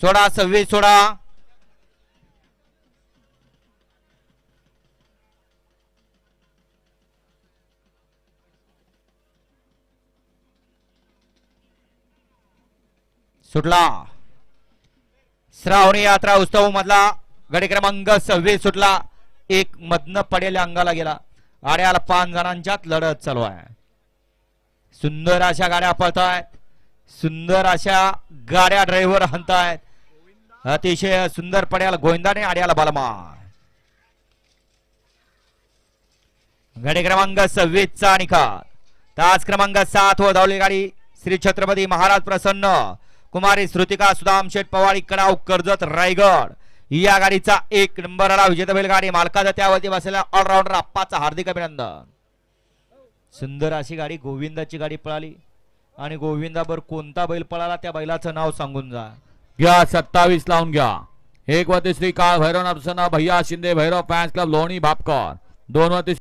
सोळा सव्वीस सोळा सुटला. श्रावणी यात्रा उत्सव मधला गडी क्रमांक सव्वीस सुटला. एक मधनं पडेल अंगाला गेला. गाड्याला पाच जणांच्यात लढत चालू आहे. सुंदर अशा गाड्या पळतायत. सुंदर अशा गाड्या ड्रायव्हर आहेत अतिशय सुंदर पड्याला गोविंदाने आड्याला बलमा गाडी क्रमांक सव्वीस चा निकाल. तास क्रमांक सात व धावली गाडी श्री छत्रपती महाराज प्रसन्न कुमारी श्रुतिका सुदाम शेठ पवाळी कडाव कर्जत रायगड. या गाडीचा एक नंबर आला विजेता बैल गाडी मालकाचा त्यावरती बसलेला ऑलराऊंडर आप्पाचा हार्दिक अभिनंदन. सुंदर अशी गाडी गोविंदाची गाडी पळाली. आणि गोविंदाबर कोणता बैल पळाला त्या बैलाचं नाव सांगून जा. घ्या सत्तावीस लावून घ्या. एक वती श्री काळ भैरव प्रसन्न भैया शिंदे भैरव फॅन्स क्लब लोणी भापकर दोन वती